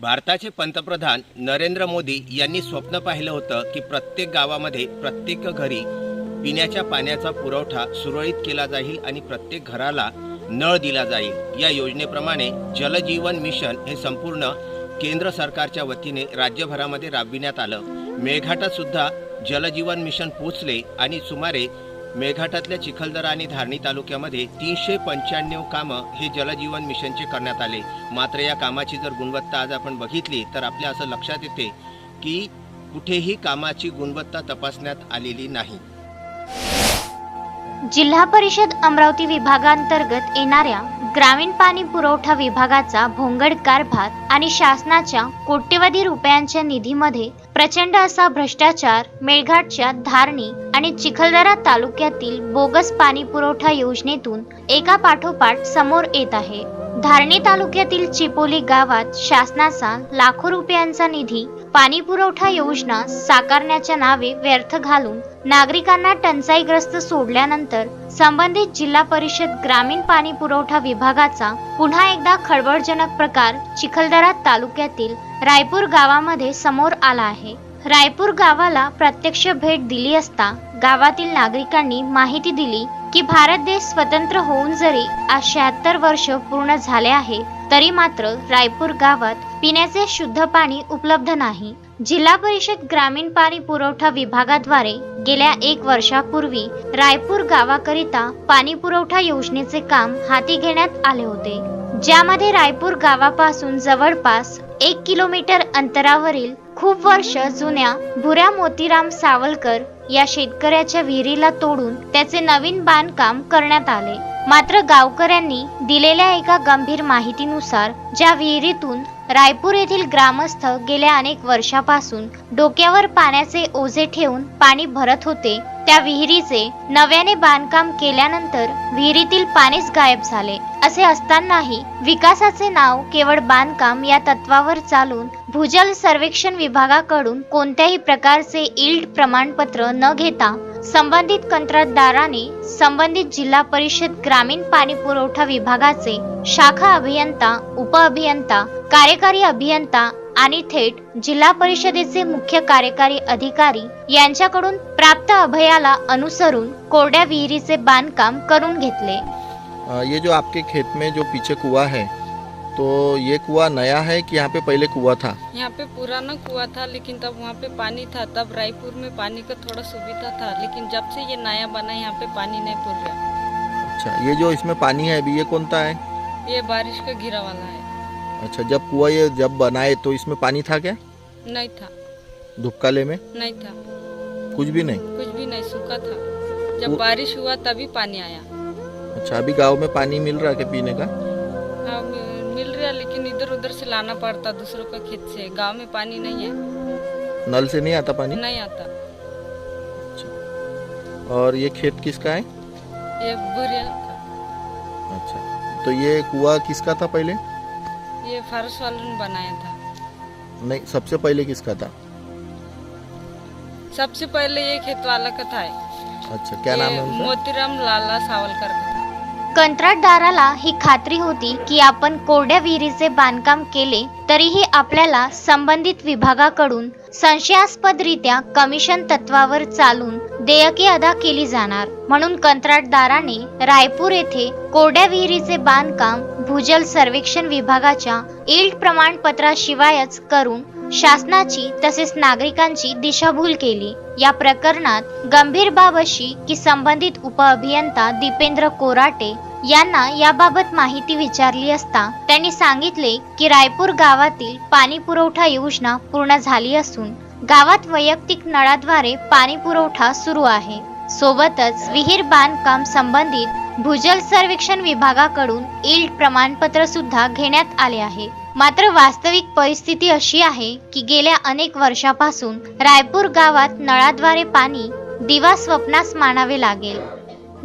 भारताचे पंतप्रधान नरेंद्र मोदी यांनी स्वप्न पाहिलं होतं की प्रत्येक गावामध्ये प्रत्येक घरी पिण्याच्या पाण्याचा पुरवठा सुरळीत केला जाईल आणि प्रत्येक घराला नळ दिला जाईल. या योजनेप्रमाणे जलजीवन मिशन हे संपूर्ण केंद्र सरकारच्या वतीने राज्यभरामध्ये राबविण्यात आलं. मेळघाटात सुद्धा जलजीवन मिशन पोचले आणि सुमारे मेळघाटातल्या चिखलदरा आणि धारणी तालुक्यामध्ये तीनशे पंच्याण्णव कामं हे जलजीवन मिशनचे करण्यात आले. मात्र या कामाची जर गुणवत्ता आज आपण बघितली तर आपल्या असं लक्षात येते की कुठेही कामाची गुणवत्ता तपासण्यात आलेली नाही. जिल्हा परिषद अमरावती विभागांतर्गत येणाऱ्या ग्रामीण पाणी पुरवठा विभागाचा भोंगड कारभार आणि शासनाच्या कोट्यवधी रुपयांच्या निधीमध्ये प्रचंड असा भ्रष्टाचार मेळघाटच्या धारणी आणि चिखलदरा तालुक्यातील बोगस पाणी पुरवठा योजनेतून एका पाठोपाठ समोर येत आहे. धारणी तालुक्यातील चिपोली गावात शासनाचा लाखो रुपयांचा निधी पाणी पुरवठा योजना साकारण्याच्या नावे व्यर्थ घालून नागरिकांना टंचाईग्रस्त सोडल्यानंतर संबंधित जिल्हा परिषद ग्रामीण पाणी पुरवठा विभागाचा पुन्हा एकदा खळबळजनक प्रकार चिखलदरा तालुक्यातील रायपूर गावामध्ये समोर आला आहे. रायपूर गावाला प्रत्यक्ष भेट दिली असता गावातील नागरिकांनी माहिती दिली की भारत देश स्वतंत्र होऊन जरी आज शहात्तर वर्ष पूर्ण झाले आहे तरी मात्र रायपूर गावात पिण्याचे शुद्ध पाणी उपलब्ध नाही. जिल्हा परिषद ग्रामीण पाणी पुरवठा विभागाद्वारे गेल्या एक वर्षापूर्वी रायपूर गावाकरिता पाणी पुरवठा योजनेचे काम हाती घेण्यात आले होते. ज्यामध्ये रायपूर गावापासून जवळपास एक किलोमीटर अंतरावरील खूप वर्ष जुन्या भुऱ्या मोतीराम सावलकर या शेतकऱ्याच्या विहिरीला तोडून त्याचे नवीन बांधकाम करण्यात आले. मात्र गावकऱ्यांनी दिलेल्या एका गंभीर माहितीनुसार ज्या विहिरीतून रायपूर येथील ग्रामस्थ गेल्या अनेक वर्षापासून डोक्यावर पाण्याचे ओझे ठेवून पाणी भरत होते त्या विहिरीचे नव्याने बांधकाम केल्यानंतर विहिरीतील पाणीच गायब झाले. असे असतानाही विकासाचे नाव केवळ बांधकाम या तत्वावर चालून भूजल सर्वेक्षण विभागाकडून कोणत्याही प्रकारचे इल्ड प्रमाणपत्र न घेता संबंधित कंत्राटदाराने संबंधित जिल्हा परिषद ग्रामीण पाणी पुरवठा विभागाचे शाखा अभियंता उपअभियंता कार्यकारी अभियंता आणि थेट जिल्हा परिषदेचे मुख्य कार्यकारी अधिकारी यांच्याकडून प्राप्त अभयाला अनुसरून कोरड्या विहिरीचे बांधकाम करून घेतले. ये जो आपके खेत में जो पीछे कुआं है तो ये कुआं नया है कि यहाँ पे पहले कुआं था? यहाँ पे पुराना कुआं था लेकिन तब वहाँ पे पानी था। तब रायपुर में पानी का थोड़ा सुविधा था लेकिन जब से ये नया बना यहाँ पे पानी नहीं पुर रहा। अच्छा ये जो इसमें पानी है अभी ये कौन सा है? ये बारिश का गिरा वाला है। अच्छा जब कुआ ये जब बनाए तो इसमें पानी था क्या? नहीं था। धुपकाले में? नहीं था। कुछ भी नहीं? कुछ भी नहीं सूखा था। जब वो- बारिश हुआ तभी पानी आया। अच्छा अभी गाँव में पानी मिल रहा है क्या पीने का? हाँ मिल रहा लेकिन इधर उधर से लाना पड़ता दूसरों का खेत से। गाँव में पानी नहीं है। नल से नहीं आता पानी? नहीं आता। और ये खेत किसका है? ये बुरिया का। अच्छा तो ये कुआ किसका था पहले? ये फारस वालों ने बनाया था। नहीं सबसे पहले किसका था? सबसे पहले ये खेत वाला का था। अच्छा क्या नाम है उनका? मोतीराम लाला सावलकर का था। कंत्राटदाराला ही खात्री होती की आपण कोरड्या विहिरीचे बांधकाम केले तरीही आपल्याला संबंधित विभागाकडून संशयास्पदरित्या कमिशन तत्वावर चालून देयके अदा केली जाणार. म्हणून कंत्राटदाराने रायपूर येथे कोरड्या विहिरीचे बांधकाम भूजल सर्वेक्षण विभागाच्या इल्ड प्रमाणपत्राशिवायच करून शासनाची तसेच नागरिकांची दिशाभूल केली. या प्रकरणात गंभीर बाब अशी की संबंधित उपअभियंता दीपेंद्र कोराटे यांना याबाबत माहिती विचारली असता त्यांनी सांगितले की रायपूर गावातील पाणी पुरवठा योजना पूर्ण झाली असून गावात वैयक्तिक नळाद्वारे पाणी पुरवठा सुरू आहे. सोबतच विहीर बांधकाम संबंधित भूजल सर्वेक्षण विभागाकडून इल्ड प्रमाणपत्र सुद्धा घेण्यात आले आहे. मात्र वास्तविक परिस्थिती अशी आहे की गेल्या अनेक वर्षापासून रायपूर गावात नळाद्वारे पाणी दिवा स्वप्नास मानावे लागेल.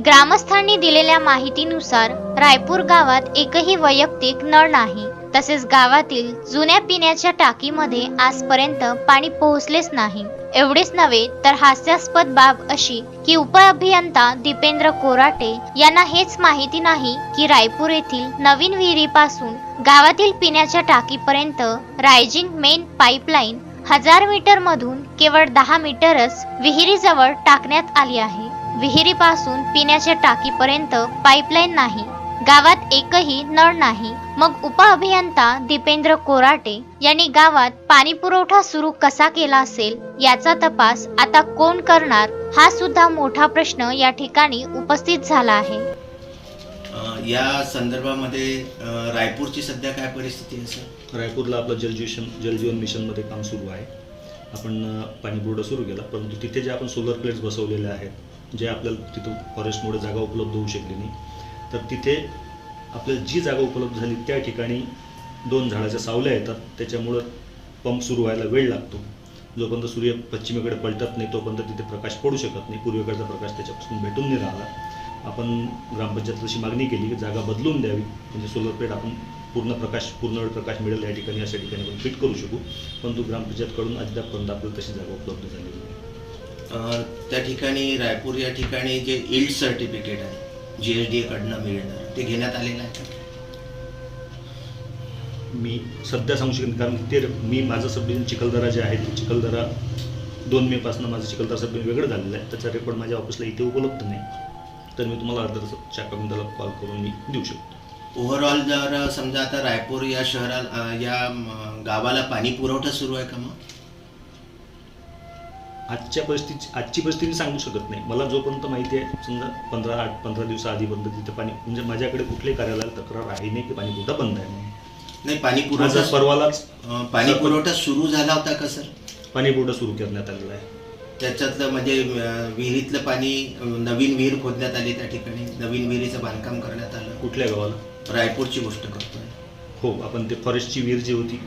ग्रामस्थांनी दिलेल्या माहितीनुसार रायपूर गावात एकही वैयक्तिक नळ नाही. तसेच गावातील जुन्या पिण्याच्या टाकीमध्ये आजपर्यंत पाणी पोहोचलेच नाही. एवढेच नव्हे तर हास्यास्पद बाब अशी की उपअभियंता दीपेंद्र कोराटे यांना हेच माहिती नाही की रायपूर येथील नवीन विहिरीपासून गावातील पिण्याच्या टाकीपर्यंत रायजिंग मेन पाईपलाईन हजार मीटर मधून केवळ दहा मीटरच विहिरीजवळ टाकण्यात आली आहे. विहिरीपासून पिण्याच्या टाकीपर्यंत पाईपलाईन नाही. गावात एकही नळ नाही. मग उपअभियंता दीपेंद्र कोराटे यांनी गावात पाणी पुरवठा सुरू कसा केला असेल याचा तपास आता कोण करणार हा सुद्धा मोठा प्रश्न या ठिकाणी उपस्थित झाला आहे. या संदर्भामध्ये रायपूरची सध्या काय परिस्थिती आहे सर? रायपूरला आपलं जलजीवन जलजीवन मिशनमध्ये काम सुरू आहे. आपण पाणी पुरवठा सुरू केला परंतु तिथे जे आपण सोलर प्लेट्स बसवलेले आहेत जे आपल्याला तिथं फॉरेस्टमुळे जागा उपलब्ध होऊ शकली नाही तर तिथे आपल्याला जी जागा उपलब्ध झाली त्या ठिकाणी दोन झाडाच्या सावल्या येतात त्याच्यामुळं पंप सुरू व्हायला वेळ लागतो. जोपर्यंत सूर्य पश्चिमेकडे पलटत नाही तोपर्यंत तिथे प्रकाश पडू शकत नाही. पूर्वेकडचा प्रकाश त्याच्यापासून भेटून नाही राहिला. आपण ग्रामपंचायत अशी मागणी केली की जागा बदलून द्यावी. म्हणजे सोलर प्लेट आपण पूर्ण प्रकाश पूर्ण वेळ प्रकाश मिळेल या ठिकाणी अशा ठिकाणी आपण फिट करू शकू. परंतु ग्रामपंचायतकडून अद्यापपर्यंत आपल्याला तशी जागा उपलब्ध झालेली नाही. त्या ठिकाणी रायपूर या ठिकाणी जे इल्ड सर्टिफिकेट आहे जी एस डी एकडनं मिळणार. ते घेण्यात आलेलं आहे? मी सध्या सांगू शकत नाही, कारण ते मी माझं सब डिव्हिजन चिखलदरा जे आहे ते चिखलदरा दोन मेपासून माझं चिखलदरा सब डिव्हिजन वेगळं झालेलं आहे. त्याचा रेकॉर्ड माझ्या ऑफिसला इथे उपलब्ध नाही. तर मी तुम्हाला अर्धा तासाच्या करून कॉल करून मी देऊ शकतो. ओव्हरऑल जर समजा आता रायपूर या शहराला या गावाला पाणी पुरवठा सुरू आहे का मग? आजच्या परिस्थिती आजची परिस्थिती सांगू शकत नाही. मला जोपर्यंत माहिती आहे समजा पंधरा आठ पंधरा दिवसाआधीपर्यंत तिथे पाणी म्हणजे माझ्याकडे कुठल्याही कार्यालयाला तक्रार आहे नाही की पाणी पुरवठा बंद आहे. नाही पाणी पुरवठा परवालाच पाणी पुरवठा सुरू झाला होता का सर? पाणी पुरवठा सुरू करण्यात आलेला आहे. त्याच्यातलं म्हणजे विहिरीतलं पाणी नवीन विहीर खोदण्यात आली त्या ठिकाणी. नवीन विहिरीचं बांधकाम करण्यात आलं. कुठल्या गावाला? रायपूरची गोष्ट करतोय. हो आपण ते फॉरेस्टची विहीर जी होती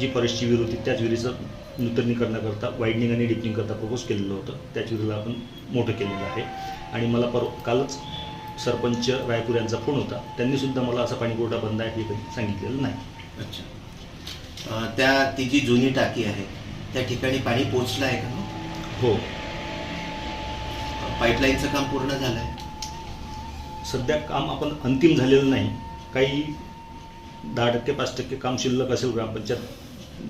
जी फॉरेस्टची विहीर होती त्याच विहिरीचं नूतनीकरणाकरता वाईडनिंग आणि डिपनिंग करता प्रपोज केलेलं होतं. त्याच विहिरीला आपण मोठं केलेलं आहे. आणि मला पर कालच सरपंच रायपूर यांचा फोन होता. त्यांनी सुद्धा मला असा पाणी पुरवठा बंद आहे हे कधी सांगितलेलं नाही. अच्छा. त्या ती जी जुनी टाकी आहे त्या ठिकाणी पाणी पोचलं आहे का? हो. पाईपलाईनचं काम पूर्ण झालं आहे सध्या काम आपण अंतिम झालेलं नाही. काही दहा टक्के पाच टक्के काम शिल्लक असेल ग्रामपंचायत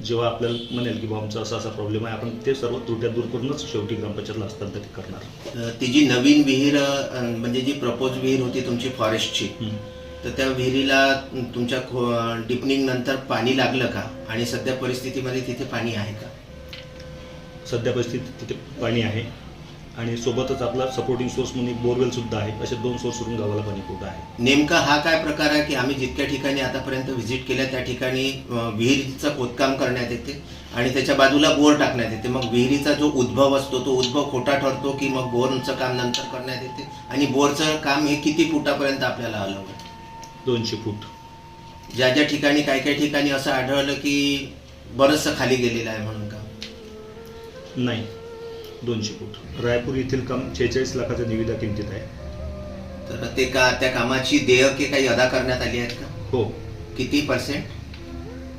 जेव्हा आपल्याला म्हणेल की बाबा आमचा असा असा प्रॉब्लेम आहे आपण ते सर्व त्रुट्या दूर करूनच शेवटी ग्रामपंचायतला हस्तांतरित करणार. ती जी नवीन विहीर म्हणजे जी प्रपोज विहीर होती तुमची फॉरेस्टची. तर त्या विहिरीला तुमच्या डिपनिंग नंतर पाणी लागलं का? आणि सध्या परिस्थितीमध्ये तिथे पाणी आहे का? सध्या परिस्थितीत तिथे पाणी आहे. आणि सोबतच आपला सपोर्टिंग सोर्स म्हणून एक बोरवेल सुद्धा आहे. असे दोन सोर्स वरून गावाला पाणी पुरवठा आहे. नेमका हा काय प्रकार आहे की आम्ही जितक्या ठिकाणी आतापर्यंत व्हिजिट केल्या त्या ठिकाणी विहिरीचं खोदकाम करण्यात येते आणि त्याच्या बाजूला बोर टाकण्यात येते. मग विहिरीचा जो उद्भव असतो तो उद्भव खोटा ठरतो की मग बोरचं काम नंतर करण्यात येते? आणि बोरचं काम हे किती फुटापर्यंत आपल्याला हलवलं दोनशे फूट. ज्या ज्या ठिकाणी काही काही ठिकाणी असं आढळलं की बरंचसं खाली गेलेलं आहे म्हणून का? नाही. दोनशे फूट. रायपूर येथील काम शेहेचाळीस लाखाच्या निविदा किमतीत आहे. तर ते का त्या कामाची देयके काही अदा करण्यात आली आहेत का? हो. किती पर्सेंट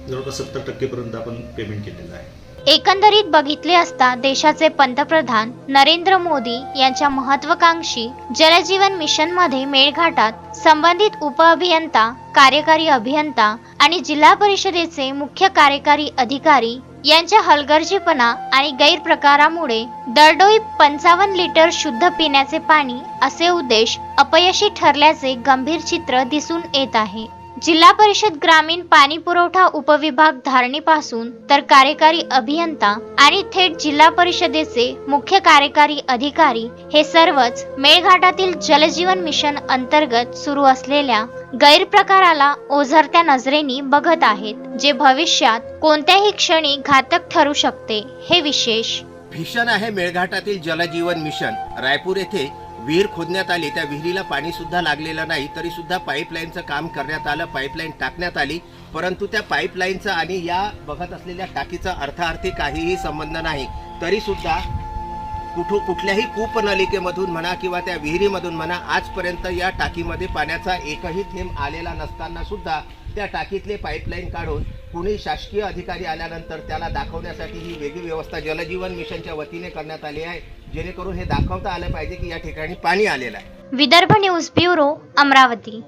जवळपास सत्तर टक्केपर्यंत आपण पेमेंट केलेलं आहे. एकंदरीत बघितले असता देशाचे पंतप्रधान नरेंद्र मोदी यांच्या महत्वाकांक्षी जलजीवन मिशनमध्ये मेळघाटात संबंधित उपअभियंता कार्यकारी अभियंता आणि जिल्हा परिषदेचे मुख्य कार्यकारी अधिकारी यांच्या हलगर्जीपणा आणि गैरप्रकारामुळे दरडोई पंचावन्न लिटर शुद्ध पिण्याचे पाणी असे उद्देश अपयशी ठरल्याचे गंभीर चित्र दिसून येत आहे. जिल्हा परिषद ग्रामीण पाणी पुरवठा उपविभाग धारणीपासून तर कार्यकारी अभियंता आणि थेट जिल्हा परिषदेचे मुख्य कार्यकारी अधिकारी हे सर्वच मेळघाटातील जलजीवन मिशन अंतर्गत सुरू असलेल्या गैरप्रकाराला ओझरत्या नजरेने बघत आहेत जे भविष्यात कोणत्याही क्षणी घातक ठरू शकते. हे विशेष. भीषण आहे मेळघाटातील जलजीवन मिशन. रायपूर येथे विहीर खोदण्यात आली त्या विहिरीला पाणी सुद्धा लागलेलं नाही तरी सुद्धा पाईपलाईनचं काम करण्यात आलं पाईपलाईन टाकण्यात आली. परंतु त्या पाईपलाईनचा आणि या बघत असलेल्या टाकीचा अर्थार्थी काहीही संबंध नाही. तरी सुद्धा कुठू कुठल्याही कूपनलिकेमधून म्हणा किंवा त्या विहिरीमधून म्हणा आजपर्यंत या टाकीमध्ये पाण्याचा एकही थेंब आलेला नसताना सुद्धा त्या टाकीतले पाईपलाईन काढून कुणी शासकीय अधिकारी आल्यानंतर त्याला दाखवण्यासाठी ही वेगळी व्यवस्था जलजीवन मिशनच्या वतीने करण्यात आली आहे. जेणेकरून हे दाखवता आलं पाहिजे की या ठिकाणी पाणी आलेलं आहे. Vidarbha news bureau Amravati.